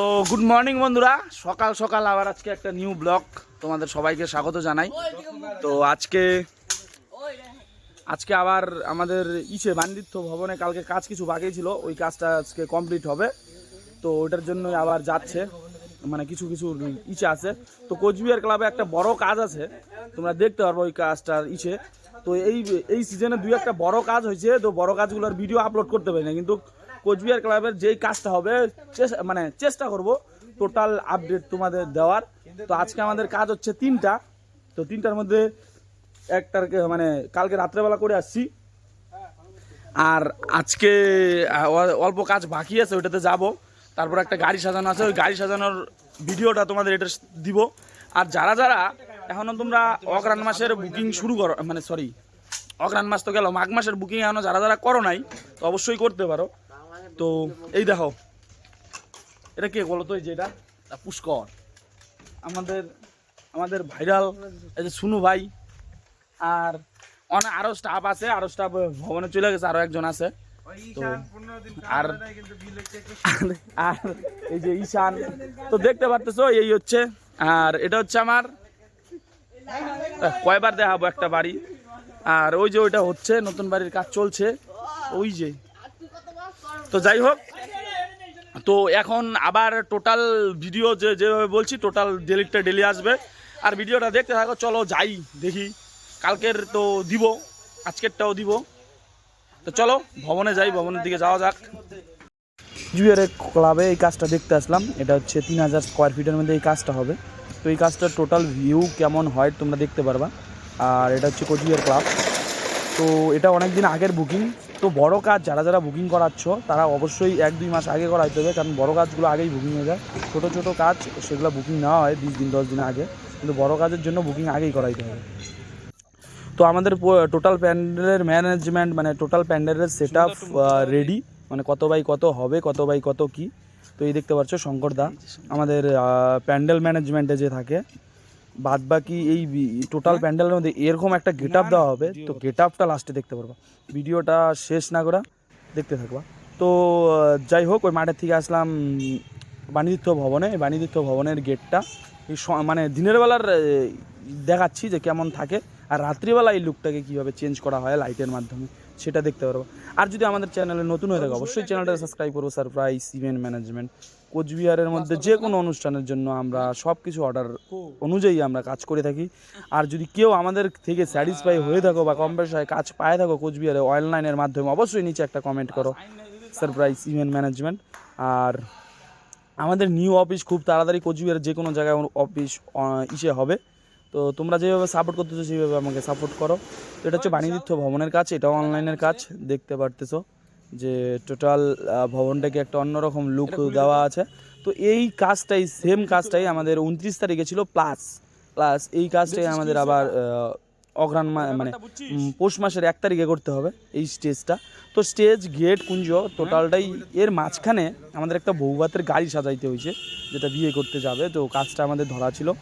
তো good morning বন্ধুরা। সকাল সকাল আবার আজকে একটা নিউ ব্লগ তোমাদের সবাইকে স্বাগত জানাই। তো আজকে আজকে আবার আমাদের ইসে বান্দিত্য ভবনে কালকে কাজ কিছু বাকি ছিল, ওই কাজটা আজকে কমপ্লিট হবে। তো ওটার জন্য আবার যাচ্ছে। মানে কিছু কিছু ইসে আছে। তো কোচবিহার ক্লাবে একটা বড় কাজ আছে। তোমরা দেখতে পারব ওই কাজটার ইসে। তো এই এই সিজনে দুই একটা বড় কাজ হয়েছে। তো বড় কাজগুলোর ভিডিও আপলোড করতে পারি না। কিন্তু কোচবিহার ক্লাবের যেই কাজটা হবে মানে চেষ্টা করব টোটাল আপডেট তোমাদের দেওয়ার। তো আজকে আমাদের কাজ হচ্ছে তিনটা। তো তিনটার মধ্যে একটার মানে কালকে রাত্রেবেলা করে আসছি। আর আজকে অল্প কাজ বাকি আছে, ওইটাতে যাব। তারপর একটা গাড়ি সাজানো আছে, ওই গাড়ি সাজানোর ভিডিওটা তোমাদের এটা দিব। আর যারা যারা এখনও তোমরা অগ্রাণ মাসের বুকিং শুরু করো মানে সরি অগ্রাণ মাস তো গেল, মাঘ মাসের বুকিং এখনও যারা যারা করো নাই, তো অবশ্যই করতে পারো। তো, এই দেখো। এটা কে বলো তো, এই যে এটা? এটা পুষ্কর। আমাদের আমাদের ভাইরাল, এই যে সুনু ভাই। আর অনেক আরও স্টাফ আছে, আরও স্টাফ ভবনে চলে গেছে, আরও একজন আছে। আর আর এই যে ঈশান। তো দেখতে পারতেছো, এই হচ্ছে, আর এটা হচ্ছে আমার কয়বার দেখাবো একটা বাড়ি। আর ওই যে ওইটা হচ্ছে, নতুন বাড়ির কাজ চলছে। ওই যে তো যাই হোক, তো এখন আবার টোটাল ভিডিও যে যেভাবে বলছি টোটাল ডেলিটটা ডেলি আসবে। আর ভিডিওটা দেখতে থাকো, চলো যাই দেখি। কালকের তো দিব, আজকেরটাও দিব। তো চলো, ভবনে যাই, ভবনের দিকে যাওয়া যাক। জুয়ের ক্লাবে এই কাজটা দেখতে আসলাম। এটা হচ্ছে তিন হাজার স্কোয়ার ফিটের মধ্যে এই কাজটা হবে। তো এই কাজটার টোটাল ভিউ কেমন হয় তোমরা দেখতে পারবা। আর এটা হচ্ছে কোচবিহার ক্লাব। তো এটা অনেক দিন আগের বুকিং তো বড় কাজ যারা যারা বুকিং করাচ্ছ তারা অবশ্যই এক দুই মাস আগে করাইতে হবে কারণ বড় কাজগুলো আগেই বুকিং হয়ে যায়। ছোটো ছোটো কাজ সেগুলো বুকিং নেওয়া হয় বিশ দিন দশ দিন আগে। কিন্তু বড় কাজের জন্য বুকিং আগেই করাইতে হবে। তো আমাদের টোটাল প্যান্ডেলের ম্যানেজমেন্ট মানে টোটাল প্যান্ডেলের সেট আপ রেডি মানে কত বাই কত হবে কত বাই কত কি। তো এই দেখতে পাচ্ছ শঙ্কর দা। আমাদের প্যান্ডেল ম্যানেজমেন্টে যে থাকে বাদ বাকি এই টোটাল প্যান্ডেলের মধ্যে এরকম একটা গেট আপ দেওয়া হবে তো গেট আপটা লাস্টে দেখতে পারবা। ভিডিওটা শেষ না করা দেখতে থাকবা। তো যাই হোক ওই মাঠের থেকে আসলাম বাণিজ্য ভবনে। এই বাণিজ্য ভবনের গেটটা এই মানে দিনের বেলার দেখাচ্ছি যে কেমন থাকে। আর রাত্রিবেলা এই লুকটাকে কীভাবে চেঞ্জ করা হয় লাইটের মাধ্যমে সেটা দেখতে পারব। আর যদি আমাদের চ্যানেলে নতুন হয়ে থাকে অবশ্যই চ্যানেলটা সাবস্ক্রাইব করব সারপ্রাইজ ইভেন্ট ম্যানেজমেন্ট কোচবিহারের মধ্যে যে কোনো অনুষ্ঠানের জন্য আমরা সব কিছু অর্ডার অনুযায়ী আমরা কাজ করে থাকি। আর যদি কেউ আমাদের থেকে স্যাটিসফাই হয়ে থাকো বা কম পয়সায় কাজ পায় থাকো কোচবিহারে অনলাইনের মাধ্যমে অবশ্যই নিচে একটা কমেন্ট করো। সারপ্রাইজ ইভেন্ট ম্যানেজমেন্ট আর আমাদের নিউ অফিস খুব তাড়াতাড়ি কোচবিহারের যে কোনো জায়গায় অফিস ইসে হবে। তো তোমরা যেভাবে সাপোর্ট করতেছো সেইভাবে আমাকে সাপোর্ট করো। তো এটা হচ্ছে বাণিজ্য ভবনের কাজ এটাও অনলাইনের কাজ দেখতে পারতেছো। যে টোটাল ভবনটাকে একটা অন্যরকম লুক দেওয়া আছে। তো এই কাজটাই সেম কাজটাই আমাদের উনত্রিশ তারিখে ছিল প্লাস প্লাস এই কাজটাই আমাদের আবার মা- মানে পৌষ মাসের এক তারিখে করতে হবে এই স্টেজটা তো স্টেজ গেট কুঞ্জ টোটালটাই এর মাঝখানে আমাদের একটা বৌভাতের গাড়ি সাজাইতে হয়েছে যেটা বিয়ে করতে যাবে। তো কাজটা আমাদের ধরা ছিল।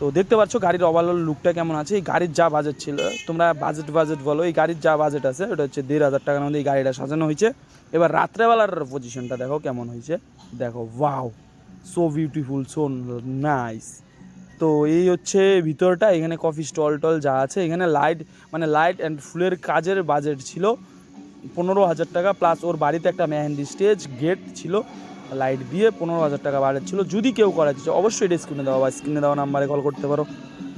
তো দেখতে পাচ্ছ গাড়ির ওভারঅল লুকটা কেমন আছে? এই গাড়ির যা বাজেট ছিল, তোমরা বাজেট বাজেট বলো, এই গাড়ির যা বাজেট আছে, ওটা হচ্ছে দেড় হাজার টাকার মধ্যে এই গাড়িটা সাজানো হয়েছে। এবার রাত্রেবেলার পজিশনটা দেখো কেমন হয়েছে। দেখো wow so beautiful so nice তো এই হচ্ছে ভিতরটা, এখানে কফি স্টল টল যা আছে, এখানে লাইট মানে লাইট অ্যান্ড ফুলের কাজের বাজেট ছিল পনেরো হাজার টাকা প্লাস ওর বাড়িতে একটা মেহেন্দি স্টেজ গেট ছিল। লাইট দিয়ে পনেরো হাজার টাকা ছিল। যদি কেউ করাতে চায় অবশ্যই এটা স্ক্রিনে দেওয়া বা স্ক্রিনে দেওয়া নাম্বারে কল করতে পারো।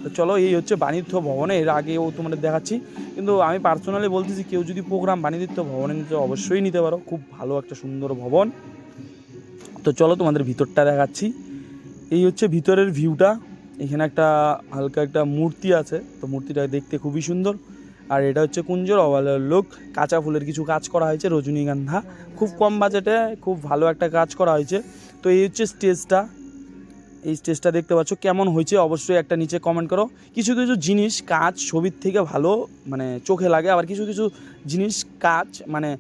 তো চলো, এই হচ্ছে বাণিজ্য ভবনে। এর আগেও তোমাদের দেখাচ্ছি। কিন্তু আমি পার্সোনালি বলতেছি, কেউ যদি প্রোগ্রাম বাণিজ্য ভবনে নিতে অবশ্যই নিতে পারো। খুব ভালো একটা সুন্দর ভবন। তো চলো, তোমাদের ভিতরটা দেখাচ্ছি। এই হচ্ছে ভিতরের ভিউটা এখানে একটা হালকা একটা মূর্তি আছে। তো মূর্তিটা দেখতে খুবই সুন্দর। আর এটা হচ্ছে কুঞ্জর অবালের লোক কাঁচা ফুলের কিছু কাজ করা হয়েছে রজনীগন্ধা খুব কম বাজেটে খুব ভালো একটা কাজ করা হয়েছে। তো এই হচ্ছে স্টেজটা। এই স্টেজটা দেখতে পাচ্ছ কেমন হয়েছে, অবশ্যই একটা নিচে কমেন্ট করো। কিছু কিছু জিনিস, কাজ ছবির থেকে ভালো মানে চোখে লাগে। আবার কিছু কিছু জিনিস, কাজ মানে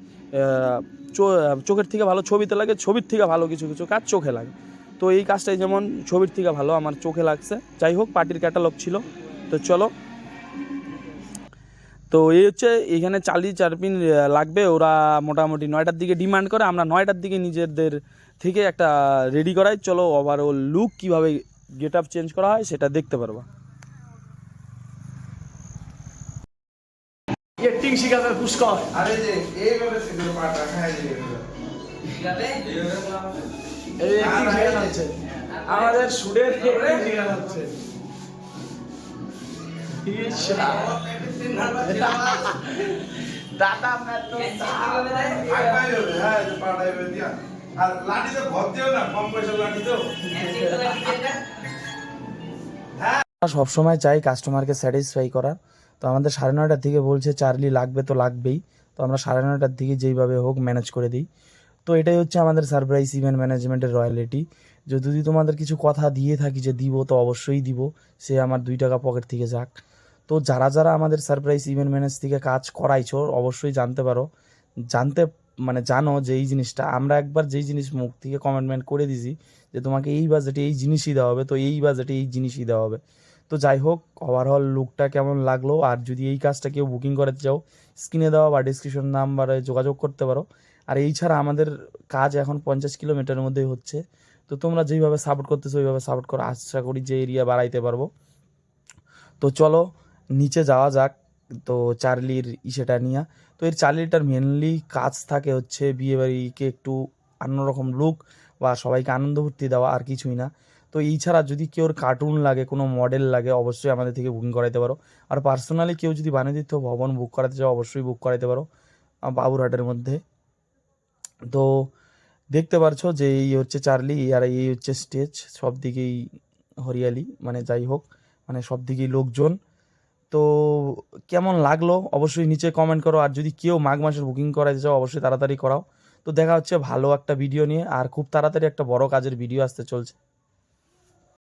চোখের থেকে ভালো ছবিতে লাগে, ছবির থেকে ভালো কিছু কিছু কাজ চোখে লাগে। তো এই কাজটাই যেমন ছবির থেকে ভালো, আমার চোখে লাগছে। যাই হোক পার্টির ক্যাটালগ ছিল। তো চলো তো এই হচ্ছে এখানে চালি চারপিন আহ, লাগবে। ওরা মোটামুটি নয়টার দিকে ডিমান্ড করে আমরা নয়টার দিকে নিজেদের থেকে একটা রেডি করাই। চলো ওভারঅল লুক কীভাবে গেট আপ চেঞ্জ করা হয় সেটা দেখতে পারবা। এক্টিং শিখাবে পুষ্কর আরে যে এইভাবে সেগুলো পাটা হ্যাঁ যে এইভাবে। এই acting শেখানো হচ্ছে। আমাদের সুরের শেখানো হচ্ছে। দাদা। সবসময় চাই কাস্টমারকে স্যাটিসফাই করার। তো আমাদের সাড়ে নয়টার দিকে বলছে, চার্লি, লাগবে তো লাগবেই। তো আমরা সাড়ে নয়টার দিকে যেইভাবে হোক ম্যানেজ করে দিই। তো এটাই হচ্ছে আমাদের সারপ্রাইজ ইভেন্ট ম্যানেজমেন্টের রয়্যালিটি যে যদি তোমাদের কিছু কথা দিয়ে থাকি যে দিব, তো অবশ্যই দিব। সে আমার দুই টাকা পকেট থেকে যাক। তো যারা যারা আমাদের সারপ্রাইজ ইভেন্ট ম্যানেজ থেকে কাজ করাইছো, অবশ্যই জানতে পারো। জানতে মানে জানো যে এই জিনিসটা। আমরা একবার যেই জিনিস মুখ থেকে কমেন্টমেন্ট করে দিছি, যে তোমাকে এই বাজেটে এই জিনিসই দেওয়া হবে, তো এই বাজেটে এই জিনিসই দেওয়া হবে। তো যাই হোক ওভারঅল লুকটা কেমন লাগল? আর যদি এই কাজটা কেউ বুকিং করতে চাও স্ক্রিনে দেওয়া বা ডিসক্রিপশন নাম্বারে যোগাযোগ করতে পারো। আর এই ছাড়া আমাদের কাজ এখন পঞ্চাশ কিলোমিটারের মধ্যেই হচ্ছে। তো তোমরা যেইভাবে সাপোর্ট করতেছো, ওইভাবে সাপোর্ট করো। আশা করি যে এরিয়া বাড়াইতে পারব। তো চলো নিচে যাওয়া যাক। তো চার্লির ইসেটা নিয়ে। তো এর চার্লিটার মেনলি কাজ থাকে হচ্ছে বিয়েবাড়িকে একটু অন্যরকম লুক বা সবাইকে আনন্দ ফুর্তি দেওয়া, আর কিছুই না। তো এই ছাড়া যদি কেউ কার্টুন লাগে, কোনো মডেল লাগে, অবশ্যই আমাদের থেকে বুকিং করাইতে পারো। আর পার্সোনালি কেউ যদি বানিয়ে ভবন বুক করাতে চাও, অবশ্যই বুক করাইতে পারো বাবুরহাটের মধ্যে। তো দেখতে পারছ যে এই হচ্ছে চার্লি, আর এই হচ্ছে স্টেজ সব দিকেই হরিয়ালি মানে যাই হোক মানে সব দিকেই লোকজন। তো কেমন লাগল? অবশ্যই নিচে কমেন্ট করো। আর যদি কেউ মাঘ মাসের বুকিং করাতে চাও, অবশ্যই তাড়াতাড়ি করাও। তো দেখা হচ্ছে ভালো একটা ভিডিও নিয়ে, আর খুব তাড়াতাড়ি একটা বড় কাজের ভিডিও আসতে চলছে।